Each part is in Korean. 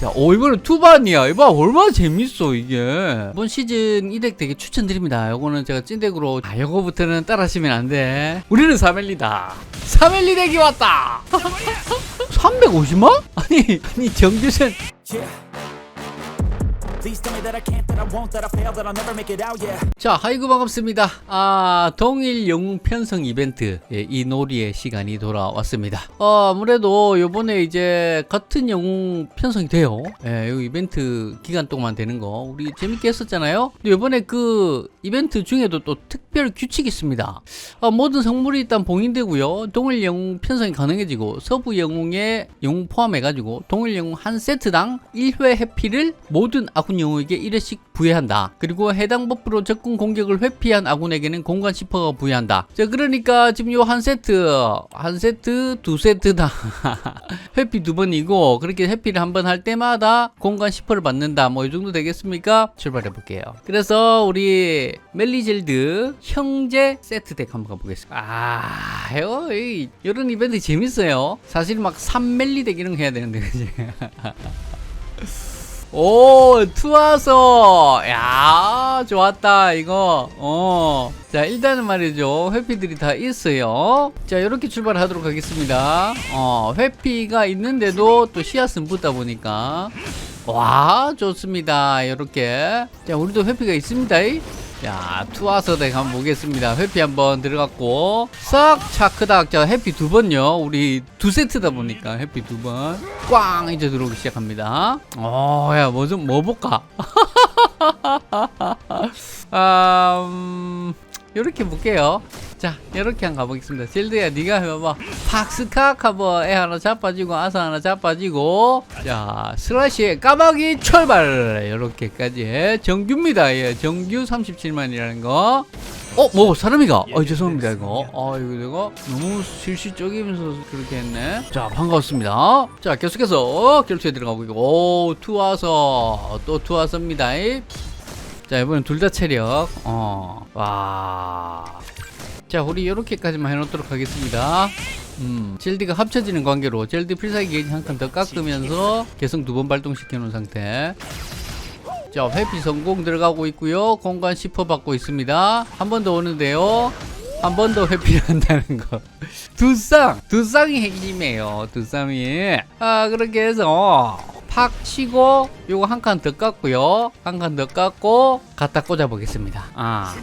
자, 오, 이번엔 투반이야. 이봐, 얼마나 재밌어, 이게. 이번 시즌 이덱 되게 추천드립니다. 요거는 제가 찐덱으로, 아, 요거부터는 따라하시면 안 돼. 우리는 사멜리다. 사멜리 덱이 왔다! 350만? 아니, 아니, 정규sen. 자, 하이구 반갑습니다. 아, 동일 영웅 편성 이벤트. 예, 이 놀이의 시간이 돌아왔습니다. 어, 아무래도 요번에 이제 같은 영웅 편성이 돼요. 예, 요 이벤트 기간 동안 되는 거. 우리 재밌게 했었잖아요. 근데 요번에 그 이벤트 중에도 또 특별 규칙이 있습니다. 어, 모든 성물이 일단 봉인되고요. 동일 영웅 편성이 가능해지고 서부 영웅의 영웅 포함해 가지고 동일 영웅 한 세트당 1회 해피를 모든 아군 영웅에게 1회씩 부여한다. 그리고 해당 버프로 적군 공격을 회피한 아군에게는 공간 10%가 부여한다. 자, 그러니까 지금 요 한 세트, 한 세트, 두 세트다. 회피 두 번이고, 그렇게 회피를 한 번 할 때마다 공간 10%를 받는다. 뭐, 이 정도 되겠습니까? 출발해 볼게요. 그래서 우리 멜리젤드 형제 세트 덱 한번 가보겠습니다. 아, 요, 이, 요런 이벤트 재밌어요. 사실 막 3멜리 덱 이런 거 해야 되는데, 그지? 오, 투와서. 야, 좋았다, 이거. 어. 자, 일단은 말이죠. 회피들이 다 있어요. 자, 이렇게 출발하도록 하겠습니다. 어, 회피가 있는데도 또 씨앗은 붙다 보니까. 와, 좋습니다. 이렇게. 자, 우리도 회피가 있습니다. 자, 투와서 덱 한번 보겠습니다. 회피 한번 들어갔고, 싹 차크닥. 자, 해피 두 번요. 우리 두 세트다 보니까 해피 두 번. 꽝! 이제 들어오기 시작합니다. 어, 야, 뭐 좀, 뭐 볼까? 아, 음, 요렇게 볼게요. 자, 요렇게 한번 가보겠습니다. 젤드야, 니가 해봐봐. 팍스칵 하고 애 하나 자빠지고, 아사 하나 자빠지고, 자, 슬라시에 까마귀 철발! 요렇게까지 해. 정규입니다. 예, 정규 37만이라는 거. 어, 뭐, 사람이가? 어, 죄송합니다, 이거. 어, 이거 내가 너무 실시 쪼개면서 그렇게 했네. 자, 반갑습니다. 자, 계속해서 결투에 들어가고 있고, 오, 투와서, 또 투와서입니다. 자, 이번엔 둘 다 체력. 어, 와. 자, 우리 이렇게까지만 해놓도록 하겠습니다. 음, 젤디가 합쳐지는 관계로 젤디 필살기 게이지 한 칸 더 깎으면서 개성 두 번 발동시켜 놓은 상태. 자, 회피 성공 들어가고 있고요. 공간 10% 받고 있습니다. 한 번 더 오는데요. 한 번 더 회피를 한다는 거. 두 쌍! 두 쌍이 핵심이에요. 두 쌍이. 아, 그렇게 해서 팍 치고 요거 한 칸 더 깎고요. 한 칸 더 깎고 갖다 꽂아 보겠습니다. 아.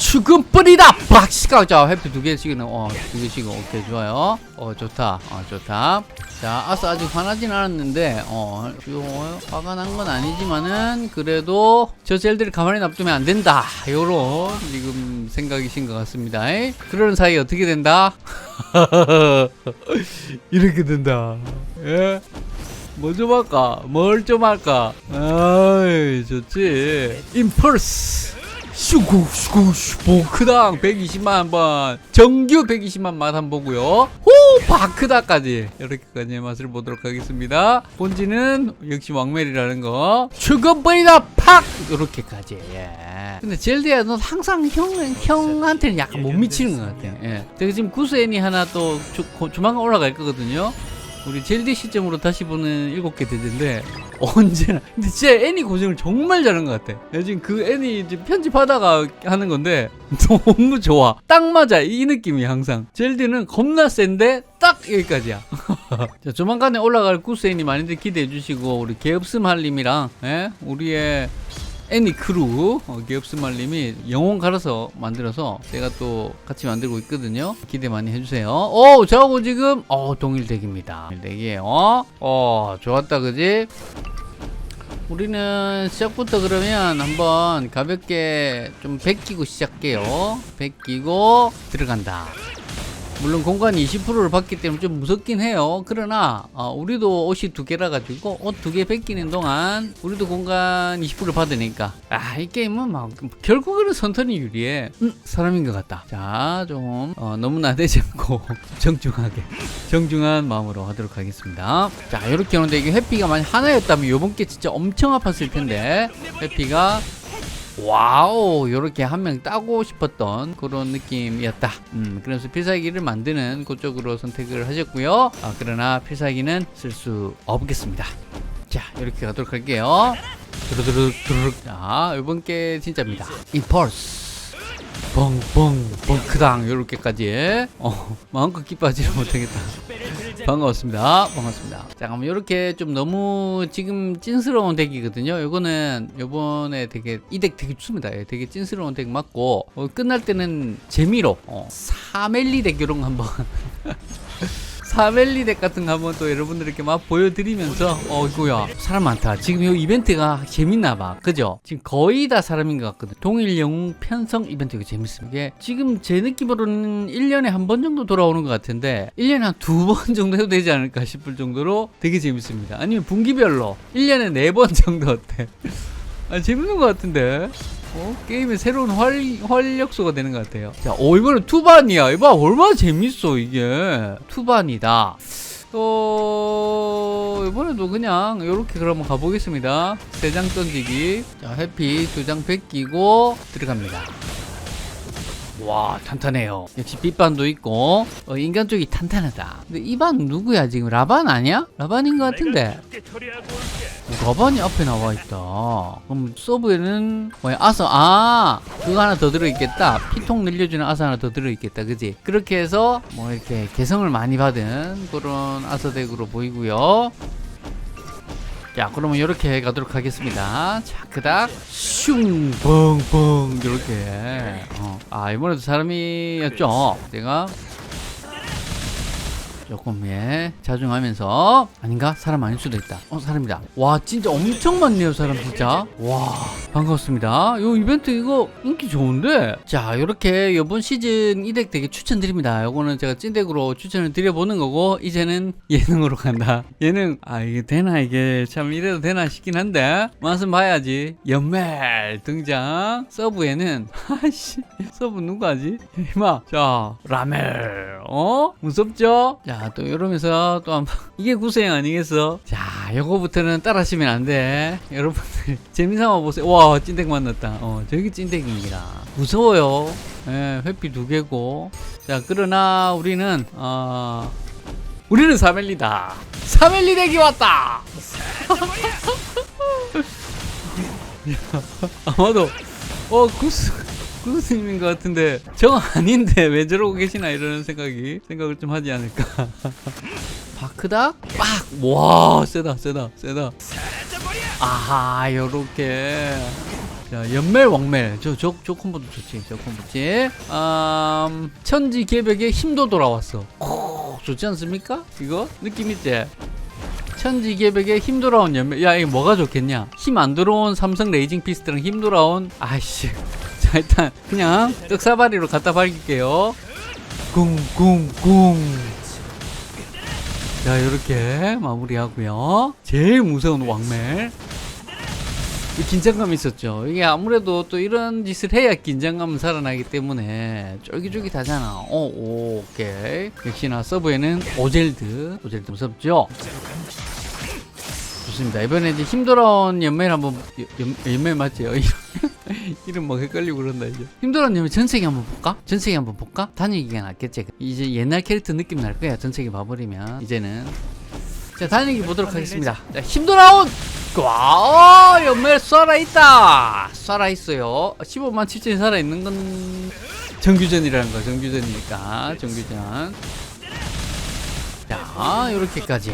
죽음뿐이다! 박시가 자 회피 두 개씩은 어두 개씩은 오케이 좋아요. 어 좋다. 어 좋다. 자 아싸 아직 화나진 않았는데 어 요, 화가 난 건 아니지만은 그래도 저 젤들을 가만히 놔두면 안 된다. 요런 지금 생각이신 것 같습니다. 그러는 사이 어떻게 된다? 이렇게 된다. 예? 뭐좀 할까? 뭘 좀 할까? 아이, 좋지. 임펄스! 슈구, 슈구, 슈, 보크당 120만 한 번. 정규 120만 맛 한번 보고요. 호! 바크다까지. 이렇게까지의 맛을 보도록 하겠습니다. 본지는 역시 왕멜이라는 거. 죽음뿐이다! 팍! 이렇게까지. 예. 근데 젤디야, 너 항상 형, 형한테는 약간 못 미치는 것 같아. 예. 제가 지금 구스애니 하나 또 조, 고- 조만간 올라갈 거거든요. 우리 젤디 시점으로 다시 보는 일곱 개 대제인데 언제나. 근데 진짜 애니 고정을 정말 잘한 것 같아. 내가 지금 그 애니 지금 편집하다가 하는 건데 너무 좋아. 딱 맞아. 이 느낌이 항상. 젤디는 겁나 센데 딱 여기까지야. 자 조만간에 올라갈 구스 애니 많이들 기대해 주시고 우리 개업스 말님이랑 예? 우리의 애니 크루 어, 기업스말님이 영혼 갈아서 만들어서 제가 또 같이 만들고 있거든요. 기대 많이 해주세요. 오 저하고 지금 어 동일덱입니다. 동일덱이에요. 어 좋았다 그지? 우리는 시작부터 그러면 한번 가볍게 좀 베끼고 시작해요. 베끼고 들어간다 물론 공간이 20%를 받기 때문에 좀 무섭긴 해요. 그러나 어, 우리도 옷이 두 개라 가지고 옷 두 개 뺏기는 동안 우리도 공간 20%를 받으니까 아 이 게임은 막 결국에는 선턴이 유리해. 음, 사람인 것 같다. 자, 좀 어, 너무 나대지 않고 정중하게 정중한 마음으로 하도록 하겠습니다. 자, 이렇게 오는데 이게 회피가 만약 하나였다면 이번 게 진짜 엄청 아팠을 텐데 회피가 와우 요렇게 한 명 따고 싶었던 그런 느낌이었다. 음, 그래서 필살기를 만드는 그쪽으로 선택을 하셨고요. 아, 그러나 필살기는 쓸 수 없겠습니다. 자 이렇게 가도록 할게요. 두루두루 두루룩 자 이번 게 진짜입니다. 임펄스 뻥뻥 뻥크당 요렇게까지 어 마음껏 기뻐하지는 못하겠다 반갑습니다. 반갑습니다. 자 그럼 요렇게 좀 너무 지금 찐스러운 덱이거든요. 요거는 요번에 되게 이 덱 되게 좋습니다. 예, 되게 찐스러운 덱 맞고 어, 끝날 때는 재미로 어, 사멜리 덱 요런 거 한번 사멜리 덱 같은 거 한번 또 여러분들께 막 보여드리면서 어 이거야. 사람 많다. 지금 이 이벤트가 재밌나 봐. 그죠? 지금 거의 다 사람인 것 같거든. 동일 영웅 편성 이벤트 이거 재밌습니다. 지금 제 느낌으로는 1년에 한 번 정도 돌아오는 것 같은데 1년에 한 두 번 정도 해도 되지 않을까 싶을 정도로 되게 재밌습니다. 아니면 분기별로 1년에 네번 정도 어때? 아 재밌는 것 같은데 어? 게임의 새로운 활, 활력소가 되는 것 같아요. 자, 어, 이번엔 투반이야. 이봐, 얼마나 재밌어, 이게. 투반이다. 또, 이번에도 그냥, 요렇게 그러면 가보겠습니다. 세 장 던지기. 자, 해피 두장 뺏기고, 들어갑니다. 와, 탄탄해요. 역시 빛반도 있고, 어, 인간 쪽이 탄탄하다. 근데 이반 누구야, 지금? 라반 아니야? 라반인 것 같은데. 가반이 앞에 나와 있다. 그럼 서브에는 뭐야? 아서 아 그거 하나 더 들어있겠다. 피통 늘려주는 아서 하나 더 들어있겠다. 그지? 그렇게 해서 뭐 이렇게 개성을 많이 받은 그런 아서 덱으로 보이고요. 자 그러면 이렇게 가도록 하겠습니다. 자 그닥 슝 뻥뻥 이렇게 어. 아 이번에도 사람이었죠. 내가 조금 예 자중하면서 아닌가? 사람 아닐 수도 있다. 어 사람이다. 와 진짜 엄청 많네요 사람 진짜. 와 반갑습니다. 요 이벤트 이거 인기 좋은데? 자 요렇게 요번 시즌 이 덱 되게 추천드립니다. 요거는 제가 찐덱으로 추천을 드려보는 거고 이제는 예능으로 간다. 예능 아 이게 되나? 이게 참 이래도 되나 싶긴 한데 맛은 봐야지. 연멜 등장 서브에는 아씨 서브 누가 하지? 이마 자 라멜. 어? 무섭죠? 자또 이러면서 또 한번 이게 구수행 아니겠어? 자 요거부터는 따라하시면 안 돼. 여러분들 재미삼아 보세요. 와 찐덱 만났다. 어 저기 찐덱입니다. 무서워요. 예 회피 두 개고. 자 그러나 우리는 어 우리는 사멜리다. 사멜리 덱이 왔다! 아마도 어 구스 구스님인 것 같은데. 저 아닌데 왜 저러고 계시나 이런 생각이 생각을 좀 하지 않을까. 바크다? 빡 와 세다 세다 세다. 아하 요렇게. 자 연멜 왕멜. 저저 저 콤보도 좋지 저 콤보지. 음, 천지 개벽에 힘도 돌아왔어. 오, 좋지 않습니까? 이거? 느낌 있지? 천지 개벽에 힘 돌아온 연멜. 야 이거 뭐가 좋겠냐? 힘 안 들어온 삼성 레이징 피스트랑 힘 돌아온 아이씨 자 일단 그냥 떡사바리로 갖다 밝힐게요. 꿍꿍꿍. 자 이렇게 마무리하고요. 제일 무서운 왕멜. 이 긴장감 있었죠. 이게 아무래도 또 이런 짓을 해야 긴장감은 살아나기 때문에 쫄깃쫄깃하잖아. 어, 오, 오케이. 역시나 서브에는 오젤드. 오젤드 무섭죠? 좋습니다. 이번에 이제 힘 돌아온 연멜 한번 연, 연멜 맞지요 이름 뭐 헷갈리고 그런다 이제. 힘들었냐면 전세기 한번 볼까? 전세기 한번 볼까? 다니기가 낫겠지. 이제 옛날 캐릭터 느낌 날 거야 전세기 봐버리면. 이제는. 자 다니기 보도록 하겠습니다. 자 힘들어온! 와 어, 연멜 살아있다! 살아있어요. 15만 7천이 살아있는 건 정규전이라는 거 정규전이니까 정규전. 자 요렇게까지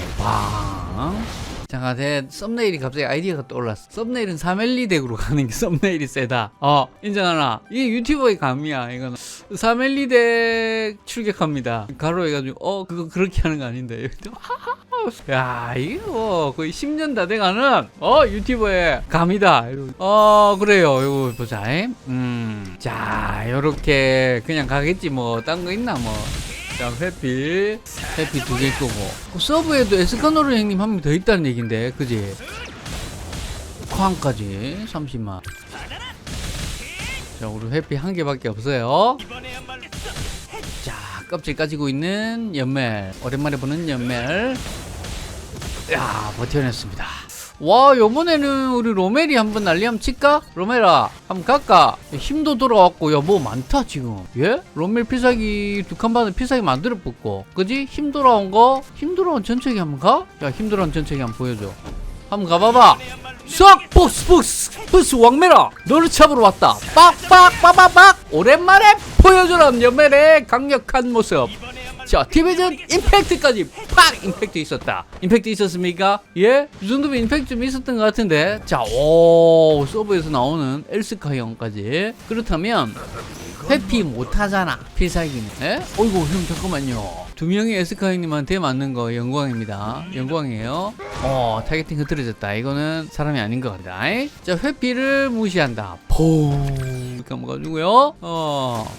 빵 자, 내 썸네일이 갑자기 아이디어가 떠올랐어. 썸네일은 사멜리 덱으로 가는 게 썸네일이 세다. 어, 인정하나? 이게 유튜버의 감이야, 이거는. 사멜리 덱 출격합니다. 가로 해가지고, 어, 그거 그렇게 하는 거 아닌데. 야, 이거 뭐 거의 10년 다 돼가는, 어, 유튜버의 감이다. 어, 그래요. 이거 보자. 음. 자, 요렇게 그냥 가겠지, 뭐. 딴 거 있나, 뭐. 자, 회피. 회피 두개 거고. 그 서브에도 에스카노르 형님 한 명 더 있다는 얘긴데, 그지? 쾅까지 30만. 자, 우리 회피 한 개밖에 없어요. 자, 껍질 까지고 있는 연멜. 오랜만에 보는 연멜. 야, 버텨냈습니다. 와, 요번에는 우리 로멜이 한번 난리 한번 칠까? 로멜아, 한번 갈까? 힘도 돌아왔고, 야, 뭐 많다, 지금. 예? 로멜 필살기 두칸 받은 필살기 만들어 뽑고. 그지? 힘 돌아온 거? 힘 돌아온 전체기 한번 가? 야, 힘 돌아온 전체기 한번 보여줘. 한번 가봐봐 쏙 보스 보스 보스 왕메라 너를 잡으러 왔다 빡빡빡빡빡 오랜만에 보여주라 연멜의 강력한 모습 자 디비전 임팩트까지 팍 임팩트 있었다. 임팩트 있었습니까? 예? 이 정도면 임팩트 좀 있었던 것 같은데. 자 오 서브에서 나오는 엘스카 형까지. 그렇다면 회피 못하잖아 필살기는. 에? 어이구 형 잠깐만요. 두 명이 에스카 형님한테 맞는 거 영광입니다. 영광이에요. 어 타겟팅 흐트러졌다. 이거는 사람이 아닌 것 같다. 이? 자 회피를 무시한다. 퐁! 한번 가지고요. 어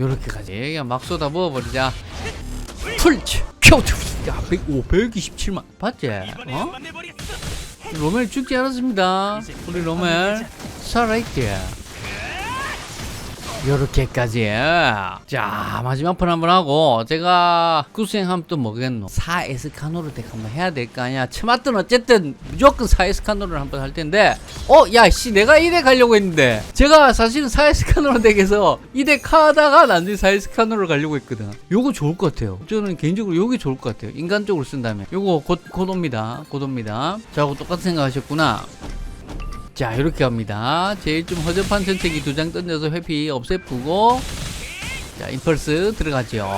요렇게까지. 그냥 막 쏟아 부어버리자 풀치 큐트 야 100, 오, 127만. 봤지? 어? 로멜 죽지 않았습니다. 우리 로멜 살아있지 요렇게까지 자 마지막 판 한번 하고 제가 또 뭐겠노? 4에스카노를 덱 한번 해야 될 거 아니야. 처맞든 어쨌든 무조건 4에스카노를 한번 할 텐데. 어 야 씨 내가 이덱 하려고 했는데. 제가 사실은 4에스카노를 덱에서 이덱 하다가 나중에 4에스카노를 가려고 했거든. 요거 좋을 것 같아요. 저는 개인적으로 요게 좋을 것 같아요. 인간적으로 쓴다면. 요거 곧, 곧 옵니다. 곧 옵니다. 저하고 똑같은 생각 하셨구나 자 이렇게 합니다. 제일 좀 허접한 전체기 두 장 던져서 회피 없애프고. 자 임펄스 들어가죠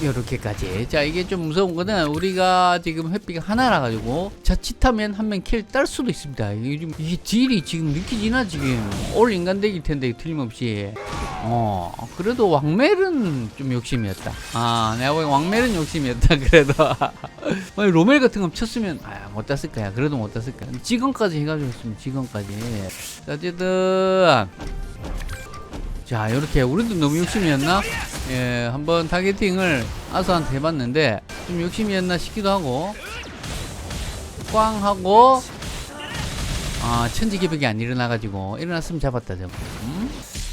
이렇게까지. 자 이게 좀 무서운 거는 우리가 지금 회피가 하나라 가지고 자칫하면 한 명 킬 딸 수도 있습니다. 이게 좀 이게 딜이 지금 느끼지나 지금? 올 인간덱일 텐데 틀림없이. 어 그래도 왕멜은 좀 욕심이었다. 아 내가 보기엔 왕멜은 욕심이었다 그래도. 아니 로멜 같은 거 쳤으면 아 못 땄을 거야. 그래도 못 땄을 거야. 지금까지 해가지고 했으면 지금까지. 자, 어쨌든. 자 이렇게 우리도 너무 욕심이었나 예 한번 타겟팅을 아서한테 해봤는데 좀 욕심이었나 싶기도 하고 꽝 하고 아 천지개벽이 안 일어나가지고 일어났으면 잡았다 저거. 음?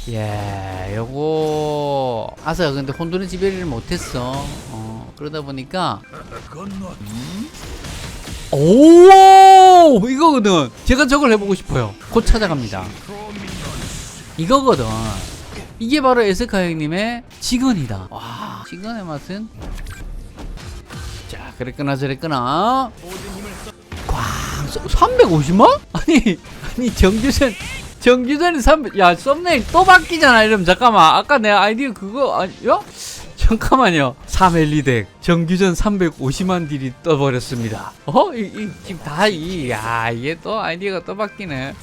예 요거 아서 근데 혼돈의 지배를 못했어. 어 그러다 보니까 음? 오! 이거거든. 제가 저걸 해보고 싶어요. 곧 찾아갑니다. 이거거든 이게 바로 에스카 형님의 직원이다 와 직원의 맛은 자 그랬거나 저랬거나 꽝 350만? 아니 아니 정규전 정규전이 300, 야, 썸네일 또 바뀌잖아. 이러면 잠깐만. 아까 내 아이디어 그거, 아니요? 잠깐만요. 3L2덱 정규전 350만 딜이 떠버렸습니다. 어? 이, 이, 지금 다 이, 야, 이게 또 아이디어가 또 바뀌네.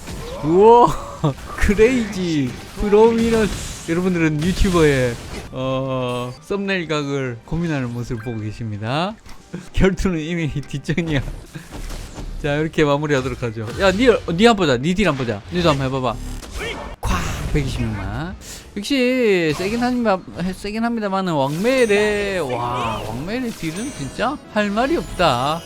우와, 크레이지, 프로미너스. 여러분들은 유튜버의, 어, 썸네일 각을 고민하는 모습을 보고 계십니다. 결투는 이미 뒷전이야. 자 이렇게 마무리하도록 하죠. 야니니 한번 보자. 니딜 한번 보자. 니도 한번 해봐봐. 콱 120만. 역시 세긴 합니다 세긴 합니다만은 왕멜의 와 왕멜의 딜은 진짜 할 말이 없다